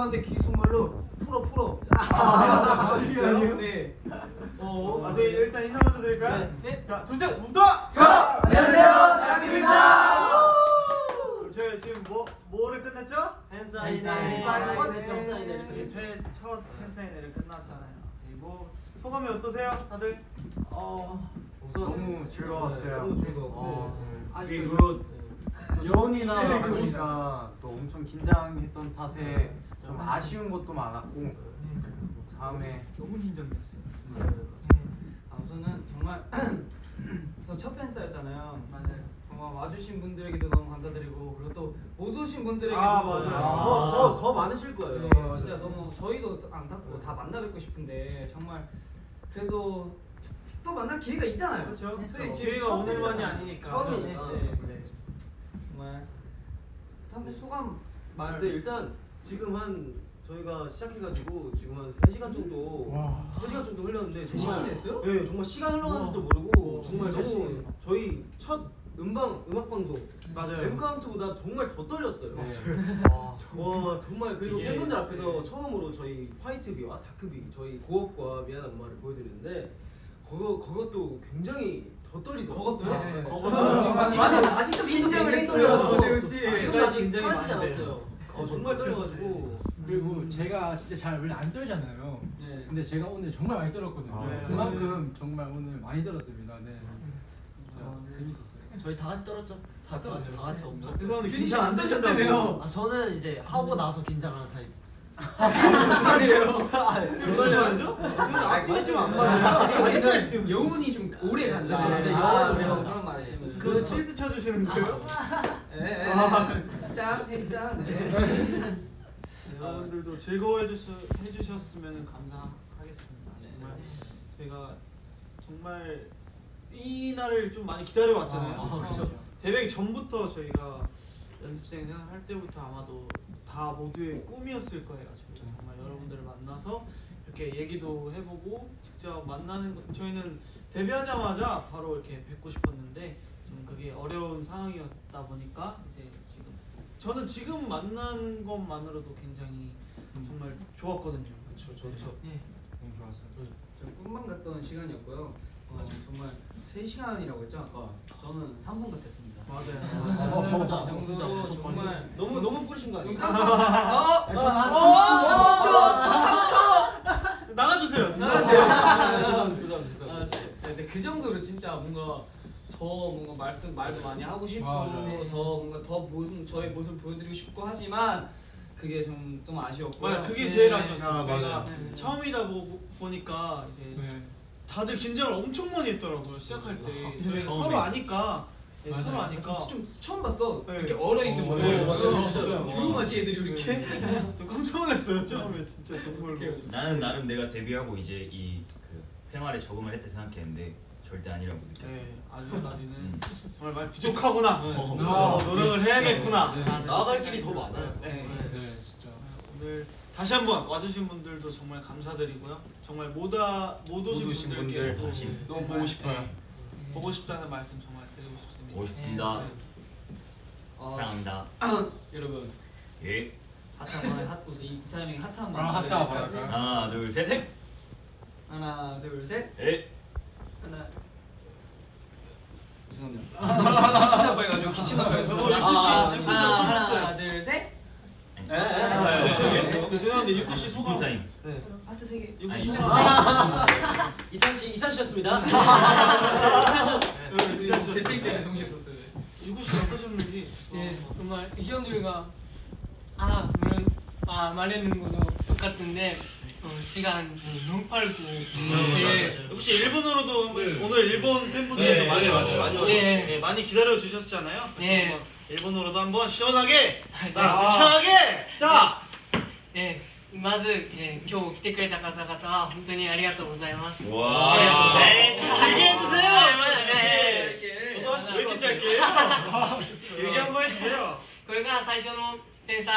저한테 귀속말로 풀어 풀어. 아, 진짜요? 네. 어. 아, 저희 일단 인사 먼저 드릴까요? 네. 자, 둘, 셋, 부터! 자, 안녕하세요, 나비입니다. 저희 지금 뭐, 뭐를 끝냈죠? 팬사인회 팬사인회. 팬사인회를 저희 첫 팬사인회를 끝났잖아요. 그리고 소감이 어떠세요, 다들? 어. 너무 즐거웠어요. 너무 즐거웠고 어. 그리고 여운이나 네, 하니까 또 엄청 긴장했던 탓에 좀 아쉬운 것도 많았고 다음에 너무 긴장됐어요. 아, 우선은 정말 우선 첫 팬싸였잖아요. 정말 와주신 분들에게도 너무 감사드리고 그리고 또 못 오신 분들에게도 아, 맞아요. 더, 더, 더 많으실 거예요 네, 진짜 너무 저희도 안 닿고 다 만나 뵙고 싶은데 정말 그래도 또 만날 기회가 있잖아요. 그렇죠. 저희 지금 기회가 오늘만이. 아니니까. 처음이니까. 네, 네. 네. 선배 소감 말. 근데 일단 지금 한 저희가 시작해가지고 지금 한 3시간 정도 와. 3시간 정도 흘렸는데 세 정말 시간 됐어요? 네 정말 시간 흘러가는 줄도 우와. 모르고 오, 정말 진짜 너무 시간. 저희 첫 음방 음악 방송 맞아요. M 카운트보다 정말 더 떨렸어요. 네. 와 정말 그리고 이게- 팬분들 앞에서 네. 처음으로 저희 화이트비와 다크비 저희 고업과 미안한 말을 보여드리는데 그거 그것도 굉장히 더 떨리더라고요. 그것도요? 네. 그것도 지금 지금 많이 아직도 긴장을 했어요. 많은데. 않았어요. 어, 정말 떨려가지고 그리고 제가 진짜 잘 원래 안 떨잖아요. 네. 근데 제가 오늘 정말 많이 떨었거든요. 아, 네. 그만큼 정말 오늘 많이 떨었습니다. 네. 진짜 아, 네. 재밌었어요. 저희 다 같이 떨었죠? 다, 다, 다 같이 엄청 죄송한데 안 씨안? 되셨다며요? 아 저는 이제 하고 나서 긴장하는 타입 무슨 말이에요? 무슨 말이죠? 앞뒤가 좀안 맞아요. 지금 여운이 좀 오래 간다. 아, 네, 아, 아, 오래 그런 있으면. 그 실드 쳐주시는 거예요? 예, 예. 아. 짠, 짠. 네, 여러분들도 즐거워해 주셔, 해주셨으면 감사하겠습니다. 정말 저희가 정말 이 날을 좀 많이 기다려 왔잖아요. 아, 아, 그죠. 데뷔 전부터 저희가 연습생 생활할 때부터 아마도 다 모두의 꿈이었을 거예요. 저희가 정말 여러분들을 만나서 이렇게 얘기도 해보고 직접 만나는 것 저희는 데뷔하자마자 바로 이렇게 뵙고 싶었는데 좀 그게 어려운 상황이었다 보니까 이제 지금 저는 지금 만난 것만으로도 굉장히 정말 좋았거든요. 그렇죠 좋죠. 너무 좋았어요. 좀 꿈만 같던 시간이었고요. 어, 정말 3시간이라고 했죠 아까. 저는 3분 같았습니다. 맞아요. 아, 진짜, 진짜. 정말 너무 너무 뿌리신 거 아니에요? 어? 나가주세요. 나가세요. 죄송합니다 죄송합니다. 아, 네, 근데 그 정도로 진짜 뭔가 더 뭔가 말씀 말도 많이 하고 싶고 맞아요. 더 뭔가 더 모습 저의 모습 보여드리고 싶고 하지만 그게 좀 좀 아쉬웠고. 맞아, 그게 제일 아쉬웠어요. 아, 맞아요. 네. 처음이다 보, 보니까 이제 네. 다들 긴장을 엄청 많이 했더라고요. 시작할 때 저희가 처음에. 서로 아니까 네, 맞아요. 서로 아니까 좀 처음 봤어. 네. 이렇게 얼어 있는 어, 모습. 네, 맞아요. 진짜. 조용하지 애들이 이렇게. 저 깜짝 놀랐어요 처음에 진짜 정말로. 나는 나름 내가 데뷔하고 이제 이 그 생활에 적응을 했다 생각했는데 절대 아니라고 느꼈어. 네, 아직까지는 음. 정말 많이 부족하구나. 네, 더 정말. 노력을 해야겠구나. 네, 네. 라는 나아갈 길이 더 많아요. 네. 네, 진짜. 오늘 다시 한번 와주신 분들도 정말 감사드리고요. 정말 못아 못 오신 못 오신 분들께 분들 또 다시 너무 보고 싶어요. 네, 보고 싶다는 말씀 정말 드리고 싶습니다. 보고 싶습니다. 네. 어, 사랑합니다. 여러분 예. 핫한 핫 웃어 이 타이밍 핫한 아, 핫한 한번 할까요? 하나, 둘, 셋. 넷. 하나 둘 셋. 예. 하나. 죄송합니다. 기침 나빠가지고 기침 나빠가지고. 저거 유쿠 씨, 아, 유쿠 씨 하나, 하나? 둘 셋. 네, 아, 네, 네. 죄송한데 유쿠 씨 소감. 쿨타임. 네. 하트 세 개. 유쿠 씨 아. 소감. 이찬 씨 이찬 씨였습니다. 재채기 때문에 정신 없었어요. 유쿠 씨 어떠셨는지. 예, 정말 희원들과 아 물론 아 말하는 것도 똑같은데 어, 시간 너무 빨고 예, 혹시 일본어로도 네. 오늘 일본 팬분들도 네, 많이 네, 와주셨 많이 네, 와주셨어요. 네, 많이 기다려 주셨잖아요. 그래서 네. 한번 일본어로도 한번 시원하게, 네. 나 유창하게, 자. えーまず、えー今日来てくれた方々は本当にありがとうございます。 와. ありがとうござい 네, 좀 길게 해주세요. 네, 네. 저도 할수 왜 이렇게 있을 것 짧게 해요? 길게 한번 해주세요. これが最初のペンサ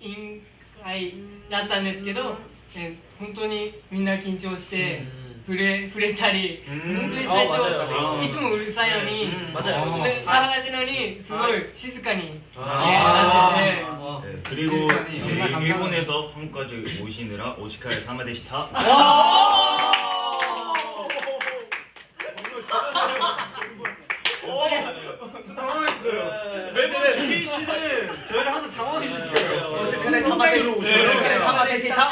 ー委員会だったんですけど、えー本当にみんな緊張して、 触れ触れたり、うん本当に最あ맞아요初いつもうるさいのに、うん맞아요. で騒がしいのにすごい静かに、あね話して。 아. 네, 그리고 시스템이 이제 정말 감사합니다. 일본에서 한국까지 오시느라 오치카의 사마데시타 씨는 저희를 항상 당황하게 시켜요. 어떡하래 사마데시타 어떡하래 사마데시타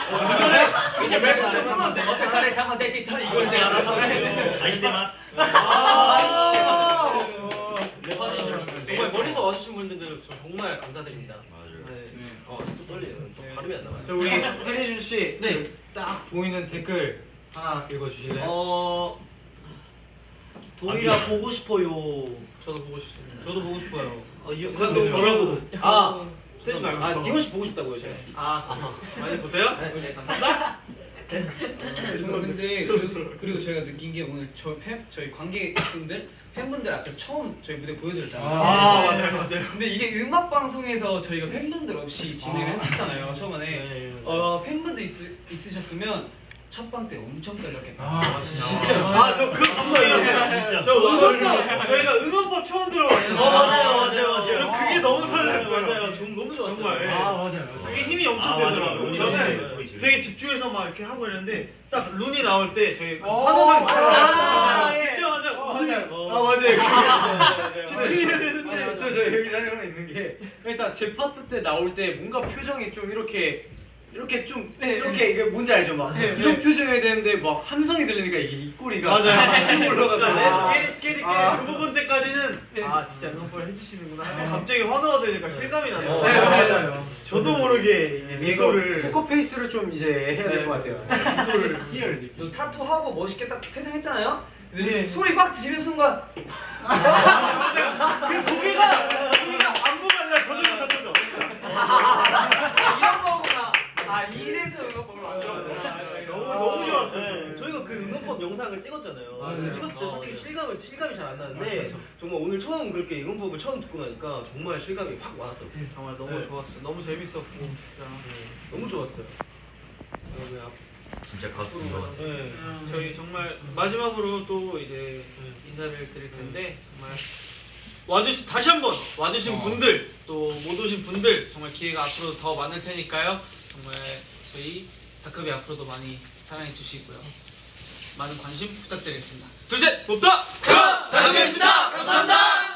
이제 멤버 좀 끝났어요. 어떡하래 사마데시타 이걸 제가 알아서 아시테마스 아. 정말 멀리서 와주신 분들 저 정말 감사드립니다. 맞아요. 네. 어, 또 떨리네요. 또 발음이 안 나와요. 우리 혜리준 씨, 네, 딱 보이는 댓글 하나 읽어주실래요? 어 도희라 보고 싶어요. 저도 보고 싶습니다. 저도 보고 싶어요. 어, 이, 그래서 그래서 저라고. 아 떼지 말고. 아, 디건 씨 보고 싶다고요, 제가. 아, 많이 보세요? 네. 감사합니다. 근데 그리고, 그리고 저희가 느낀 게 오늘 저 팬, 저희 관객분들 팬분들 앞에서 처음 저희 무대 보여드렸잖아요. 아, 맞아요, 맞아요. 근데 이게 음악 방송에서 저희가 팬분들 없이 진행을 했었잖아요 처음에. 네. 어 팬분들 있, 있으셨으면 첫 방 때 엄청 떨렸겠다. 아, 진짜. 아, 저그 감동이었어요. 진짜. 저 응원법, 저희가 응원법 처음 들어봤어요. 어, 맞아요, 맞아요, 맞아요. 저 그게 너무 설렜어요. 맞아요. 좀 너무 좋았어요. 정말. 아 맞아요 맞아요. 그게 힘이 엄청 아, 맞아, 되더라고요. 맞아. 저는 지르고. 되게 집중해서 막 이렇게 하고 있는데 딱 룬이 나올 때 저희 어, 환호성이 아, 살아나요. 예. 진짜 맞아. 어, 맞아요. 어. 아 맞아요. 집중해야 아니, 되는데. 또저 여기 하나 있는 게 일단 제 파트 때 나올 때 뭔가 표정이 좀 이렇게 이렇게 좀 이렇게 이게 뭔지 알죠 막 이런 표정이 되는데 막 함성이 들리니까 이게 입꼬리가 맞아요. 올라가서 깨리 깨리 깨리 아. 그 부분 때까지는 아 진짜 응원법 해주시는구나. 하는데 갑자기 환호가 되니까 실감이 나서. 네, 맞아요. 저도 모르게 이제 미소를 포커페이스를 좀 이제 해야 될 것 같아요. 미소를 희열 느낌. 너 타투 하고 멋있게 딱 퇴장했잖아요. 근데 소리 막 지르는 순간 그 고개가 응원법 영상을 찍었잖아요. 아, 네. 찍었을 때 어, 솔직히 네. 실감을 실감이 잘 안 나는데 맞아, 맞아. 정말 오늘 처음 그렇게 응원법을 처음 듣고 나니까 정말 실감이 확 와닿더라고요. 정말 너무 네. 좋았어. 너무 재밌었고 진짜. 너무 좋았어요. 그러면 앞- 진짜 가수 된것 같아요. 네. 저희 정말 마지막으로 또 이제 인사를 드릴 텐데 정말 와주신 다시 한번 와주신 분들 또 못 오신 분들 정말 기회가 앞으로 더 많을 테니까요 정말 저희 다크비 앞으로도 많이 사랑해 주시고요 많은 관심 부탁드리겠습니다 둘셋 높다 잘 먹겠습니다. 감사합니다.